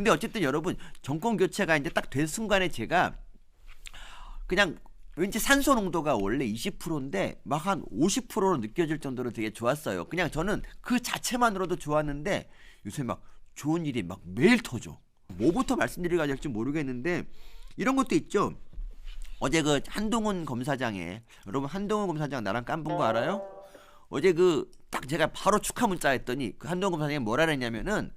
근데 어쨌든 여러분 정권 교체가 이제 딱 된 순간에 제가 그냥 왠지 산소 농도가 원래 20%인데 막 한 50%로 느껴질 정도로 되게 좋았어요. 그냥 저는 그 자체만으로도 좋았는데 요새 막 좋은 일이 막 매일 터져. 뭐부터 말씀드려야 될지 모르겠는데 이런 것도 있죠. 어제 그 한동훈 검사장에 여러분 한동훈 검사장 나랑 깐본 거 알아요? 어제 그 딱 제가 바로 축하 문자 했더니 그 한동훈 검사장이 뭐라 그랬냐면은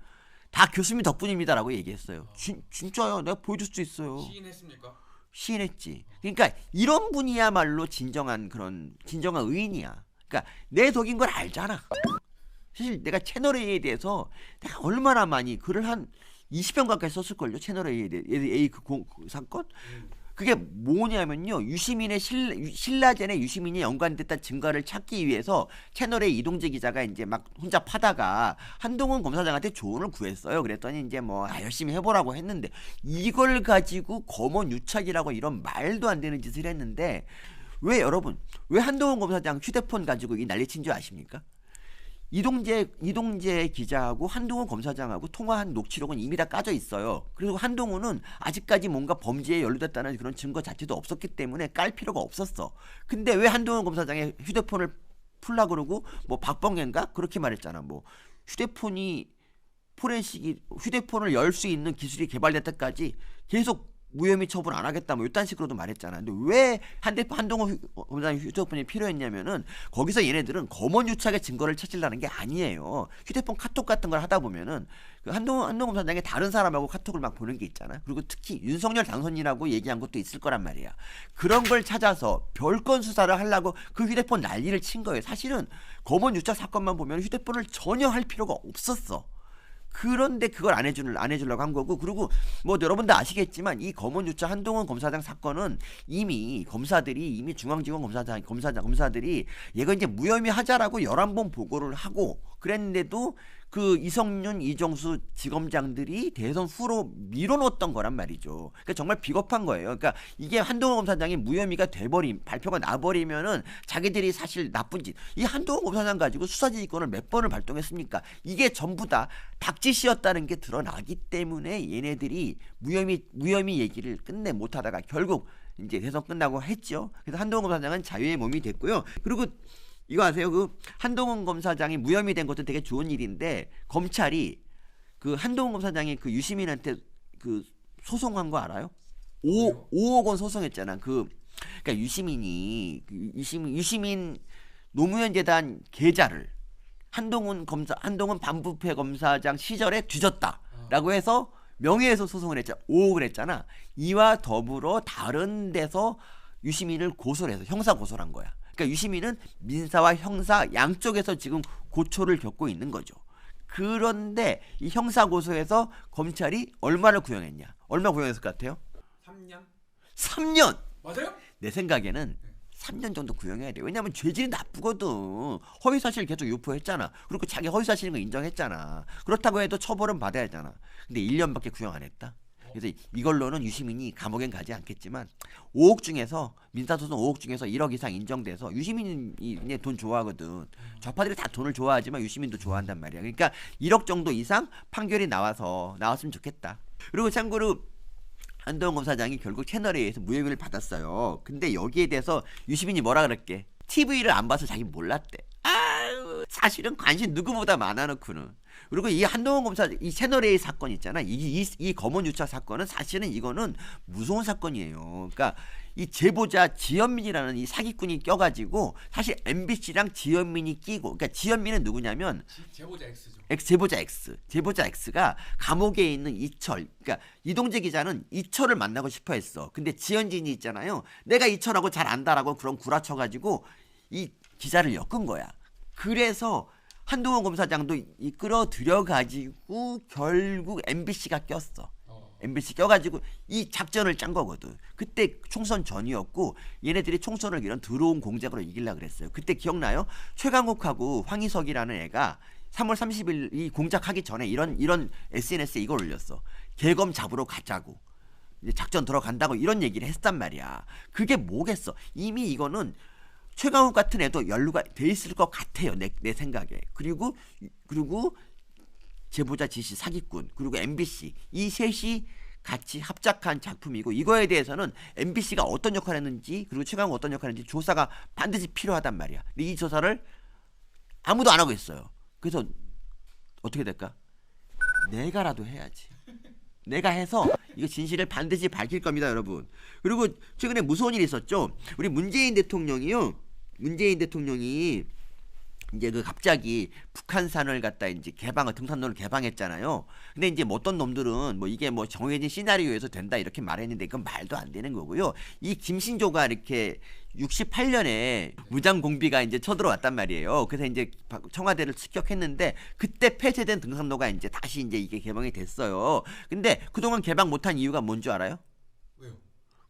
다 교수님 덕분입니다라고 얘기했어요. 진, 진짜요? 내가 보여줄 수 있어요. 시인했습니까? 시인했지. 그러니까 이런 분이야말로 진정한 그런 진정한 의인이야. 그러니까 내 덕인 걸 알잖아. 사실 내가 채널 A에 대해서 내가 얼마나 많이 글을 한 20편 가까이 썼을걸요. 채널 A에 대해 A 그, 공, 그 사건. 그게 뭐냐면요. 유시민의 실, 신라젠의 유시민이 연관됐다 증거를 찾기 위해서 채널의 이동재 기자가 이제 막 혼자 파다가 한동훈 검사장한테 조언을 구했어요. 그랬더니 이제 뭐 아, 열심히 해보라고 했는데 이걸 가지고 검언 유착이라고 이런 말도 안 되는 짓을 했는데 왜 여러분 왜 한동훈 검사장 휴대폰 가지고 이 난리 친 줄 아십니까? 이동재 이동재 기자하고 한동훈 검사장하고 통화한 녹취록은 이미 다 까져 있어요. 그리고 한동훈은 아직까지 뭔가 범죄에 연루됐다는 그런 증거 자체도 없었기 때문에 깔 필요가 없었어. 근데 왜 한동훈 검사장의 휴대폰을 풀라 그러고 뭐 박범계인가 그렇게 말했잖아. 뭐 휴대폰이 포렌식이 휴대폰을 열 수 있는 기술이 개발될 때까지 계속 무혐의 처분 안 하겠다 뭐 이딴 식으로도 말했잖아. 근데 왜 한대표 한동훈 휴- 검사장 휴대폰이 필요했냐면은 거기서 얘네들은 검언 유착의 증거를 찾으려는 게 아니에요. 휴대폰 카톡 같은 걸 하다 보면은 그 한동훈 한동훈 검사장이 다른 사람하고 카톡을 막 보는 게 있잖아. 그리고 특히 윤석열 당선인이라고 얘기한 것도 있을 거란 말이야. 그런 걸 찾아서 별건 수사를 하려고 그 휴대폰 난리를 친 거예요. 사실은 검언 유착 사건만 보면 휴대폰을 전혀 할 필요가 없었어. 그런데 그걸 안 해주는 안 해주려고 한 거고 그리고 뭐 여러분도 아시겠지만 이 검언 유착 한동훈 검사장 사건은 이미 검사들이 이미 중앙지검 검사장 검사장 검사들이 얘가 이제 무혐의 하자라고 11번 보고를 하고 그랬는데도 그 이성윤 이정수 지검장들이 대선 후로 밀어놓았던 거란 말이죠. 그러니까 정말 비겁한 거예요. 그러니까 이게 한동훈 검사장이 무혐의가 돼버림 발표가 나버리면은 자기들이 사실 나쁜 짓. 이 한동훈 검사장 가지고 수사지휘권을 몇 번을 발동했습니까? 이게 전부 다 닥짓이었다는 게 드러나기 때문에 얘네들이 무혐의 무혐의 얘기를 끝내 못하다가 결국 이제 대선 끝나고 했죠. 그래서 한동훈 검사장은 자유의 몸이 됐고요. 그리고 이거 아세요? 그 한동훈 검사장이 무혐의 된 것도 되게 좋은 일인데 검찰이 그 한동훈 검사장이 그 유시민한테 그 소송한 거 알아요? 5, 5억 원 소송했잖아. 그 그러니까 유시민이 그 유시민 유시민 노무현 재단 계좌를 한동훈 검사 한동훈 반부패 검사장 시절에 뒤졌다라고 해서 명예훼손 소송을 했잖아. 5억을 했잖아. 이와 더불어 다른 데서 유시민을 고소를 해서 형사 고소를 한 거야. 그러니까 유시민은 민사와 형사 양쪽에서 지금 고초를 겪고 있는 거죠. 그런데 이 형사 고소에서 검찰이 얼마를 구형했냐? 얼마 구형했을 것 같아요? 3년? 3년. 맞아요? 내 생각에는 3년 정도 구형해야 돼. 왜냐면 죄질이 나쁘거든. 허위 사실 계속 유포했잖아. 그리고 자기 허위 사실인 거 인정했잖아. 그렇다고 해도 처벌은 받아야 하잖아. 근데 1년밖에 구형 안 했다. 그래서 이걸로는 유시민이 감옥엔 가지 않겠지만 5억 중에서 민사소송 5억 중에서 1억 이상 인정돼서 유시민이 돈 좋아하거든. 좌파들이 다 돈을 좋아하지만 유시민도 좋아한단 말이야. 그러니까 1억 정도 이상 판결이 나와서 나왔으면 좋겠다. 그리고 참고로 한동훈 검사장이 결국 채널에 의해서 무혐의를 받았어요. 근데 여기에 대해서 유시민이 뭐라 그랬게? TV를 안 봐서 자기 몰랐대. 사실은 관심 누구보다 많아놓고는. 그리고 이 한동훈 검사 이 채널 A 사건 있잖아. 이, 이, 이 검언 유착 사건은 사실은 이거는 무서운 사건이에요. 그러니까 이 제보자 지현민이라는 이 사기꾼이 껴가지고 사실 MBC랑 지현민이 끼고, 그러니까 지현민은 누구냐면 지- 제보자 X죠. X 제보자 X 제보자 X가 감옥에 있는 이철 그러니까 이동재 기자는 이철을 만나고 싶어 했어 근데 지현진이 있잖아요 내가 이철하고 잘 안다라고 그런 구라쳐 가지고 이 기자를 엮은 거야 그래서 한동훈 검사장도 이끌어 들여 가지고 결국 MBC가 꼈어 어. MBC 껴가지고 이 작전을 짠 거거든. 그때 총선 전이었고 얘네들이 총선을 이런 더러운 공작으로 이기려 그랬어요. 그때 기억나요? 최강욱하고 황희석이라는 애가 3월 30일 이 공작하기 전에 이런 이런 SNS에 이걸 올렸어. 개검 잡으러 가자고. 이제 작전 들어간다고 이런 얘기를 했단 말이야. 그게 뭐겠어? 이미 이거는 최강욱 같은 애도 연루가 돼 있을 것 같아요. 내, 내 생각에. 그리고 그리고 제보자 지시 사기꾼 그리고 MBC 이 셋이 같이 합작한 작품이고 이거에 대해서는 MBC가 어떤 역할을 했는지 그리고 최강욱 어떤 역할을 했는지 조사가 반드시 필요하단 말이야. 근데 이 조사를 아무도 안 하고 있어요. 그래서 어떻게 될까? 내가라도 해야지. 내가 해서 이거 진실을 반드시 밝힐 겁니다, 여러분. 그리고 최근에 무서운 일이 있었죠. 우리 문재인 대통령이요. 문재인 대통령이 이제 그 갑자기 북한산을 갖다 이제 개방을 등산로를 개방했잖아요. 근데 이제 뭐 어떤 놈들은 뭐 이게 뭐 정해진 시나리오에서 된다 이렇게 말했는데 그건 말도 안 되는 거고요. 이 김신조가 이렇게 68년에 무장 공비가 이제 쳐들어왔단 말이에요. 그래서 이제 청와대를 습격했는데 그때 폐쇄된 등산로가 이제 다시 이제 이게 개방이 됐어요. 근데 그동안 개방 못한 이유가 뭔 줄 알아요?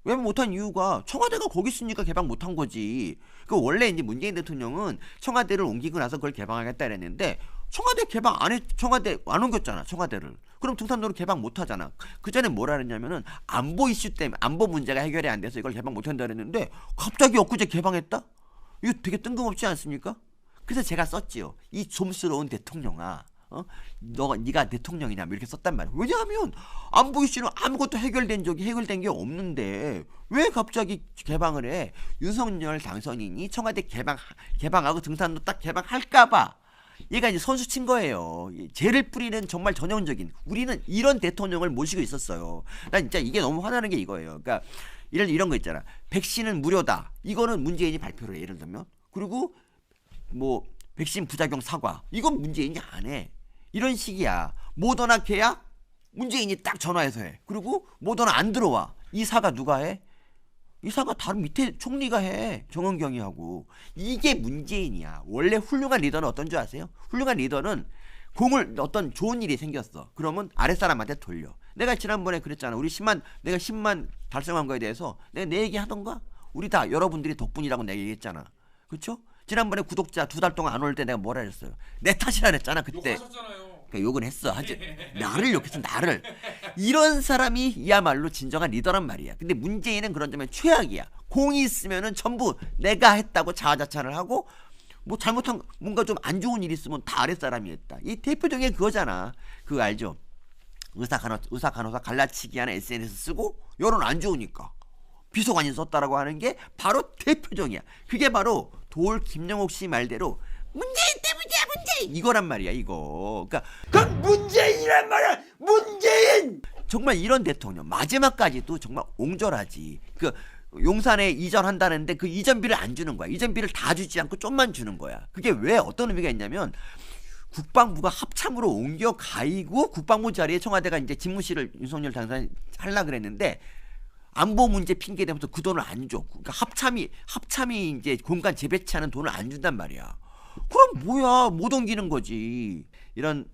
왜 못한 이유가 청와대가 거기 있으니까 개방 못한 거지. 그 원래 이제 문재인 대통령은 청와대를 옮기고 나서 그걸 개방하겠다 그랬는데 청와대 개방 안 해, 청와대 안 옮겼잖아, 청와대를. 그럼 등산로를 개방 못 하잖아. 그 전에 뭐라 그랬냐면은 안보 이슈 때문에 안보 문제가 해결이 안 돼서 이걸 개방 못 한다 그랬는데 갑자기 엊그제 개방했다? 이거 되게 뜬금없지 않습니까? 그래서 제가 썼지요. 이 좀스러운 대통령아. 어? 너가 네가 대통령이냐 뭐 이렇게 썼단 말이야. 왜냐하면 안보 이슈는 아무것도 해결된 적이 해결된 게 없는데 왜 갑자기 개방을 해? 윤석열 당선인이 청와대 개방 개방하고 등산로 딱 개방할까봐 얘가 이제 선수 친 거예요. 이 죄를 뿌리는 정말 전형적인 우리는 이런 대통령을 모시고 있었어요. 난 진짜 이게 너무 화나는 게 이거예요. 그러니까 이런 이런 거 있잖아. 백신은 무료다. 이거는 문재인이 발표를 해, 예를 들면 그리고 뭐 백신 부작용 사과 이건 문재인이 안 해. 이런 식이야. 모더나 계약 문재인이 딱 전화해서 해. 그리고 모더나 안 들어와. 이 사과 누가 해? 이 사과 다른 밑에 총리가 해. 정은경이 하고. 이게 문재인이야. 원래 훌륭한 리더는 어떤 줄 아세요? 훌륭한 리더는 공을 어떤 좋은 일이 생겼어. 그러면 아랫사람한테 돌려. 내가 지난번에 그랬잖아. 우리 10만 내가 10만 달성한 거에 대해서 내가 내 얘기 하던가? 우리 다 여러분들이 덕분이라고 내가 얘기했잖아. 그렇죠? 지난번에 구독자 두 달 동안 안 올 때 내가 뭐라 그랬어요? 내 탓이라 그랬잖아 그때. 욕하셨잖아요. 그러니까 욕은 했어. 하지 나를 욕했어. 나를. 이런 사람이야말로 진정한 리더란 말이야. 근데 문재인은 그런 점에 최악이야. 공이 있으면은 전부 내가 했다고 자화자찬을 하고 뭐 잘못한 뭔가 좀 안 좋은 일이 있으면 다 아랫 사람이 했다. 이 대표적인 그거잖아. 그거 알죠? 의사 간호 의사 간호사 갈라치기 하는 SNS 쓰고 여론 안 좋으니까 비서관이 썼다라고 하는 게 바로 대표적이야. 그게 바로 돌 김영옥 씨 말대로 문재인 때문이야 문재인 이거란 말이야 이거. 그러니까 그 문재인이란 말이야 문재인. 정말 이런 대통령 마지막까지도 정말 옹졸하지. 그 용산에 이전한다는데 그 이전비를 안 주는 거야. 이전비를 다 주지 않고 좀만 주는 거야. 그게 왜 어떤 의미가 있냐면 국방부가 합참으로 옮겨 가이고 국방부 자리에 청와대가 이제 집무실을 윤석열 당선 하려 그랬는데 안보 문제 핑계 대면서 그 돈을 안 줘. 그러니까 합참이 합참이 이제 공간 재배치하는 돈을 안 준단 말이야. 그럼 뭐야 못 옮기는 거지. 이런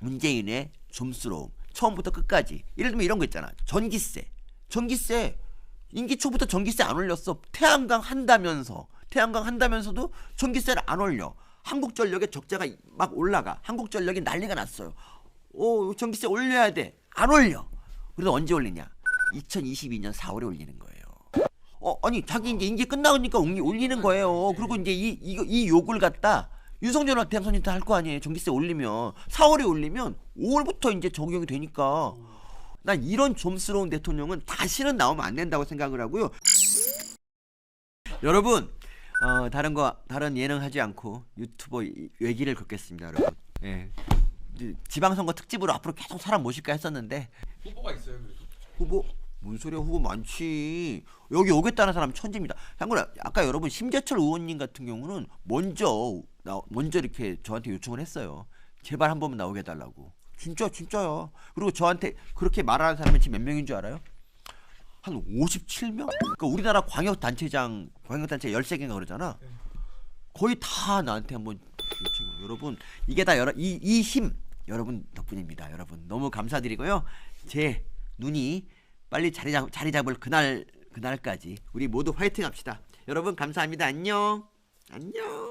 문재인의 좀스러움 처음부터 끝까지. 예를 들면 이런 거 있잖아. 전기세, 전기세 임기 초부터 전기세 안 올렸어. 태양광 한다면서 태양광 한다면서도 전기세를 안 올려. 한국전력의 적자가 막 올라가. 한국전력이 난리가 났어요. 오 전기세 올려야 돼. 안 올려. 그래서 언제 올리냐? 2022년 4월에 올리는 거예요. 어 아니 자기 이제 임기 끝나니까 올리- 올리는 거예요. 그리고 이제 이 이거 이 욕을 갖다 윤석열 대통령한테 할 거 아니에요. 전기세 올리면 4월에 올리면 5월부터 이제 적용이 되니까 난 이런 좀스러운 대통령은 다시는 나오면 안 된다고 생각을 하고요. 여러분 어, 다른 거 다른 예능 하지 않고 유튜버 이- 외기를 걷겠습니다, 여러분. 예. 지방선거 특집으로 앞으로 계속 사람 모실까 했었는데 후보가 있어요 그래도. 후보 뭔 소리야 후보 많지 여기 오겠다는 사람 천지입니다. 참고로 아까 여러분 심재철 의원님 같은 경우는 먼저 나 먼저 이렇게 저한테 요청을 했어요. 제발 한 번만 나오게 해달라고. 진짜 진짜야. 그리고 저한테 그렇게 말하는 사람이 지금 몇 명인 줄 알아요? 한 57명? 그러니까 우리나라 광역 단체장 광역 단체 13개인가 그러잖아. 거의 다 나한테 한번 요청. 여러분 이게 다 여러 이 이 힘 여러분 덕분입니다. 여러분 너무 감사드리고요. 제 눈이 빨리 자리 잡 자리 잡을 그날 그날까지 우리 모두 화이팅 합시다. 여러분 감사합니다. 안녕. 안녕.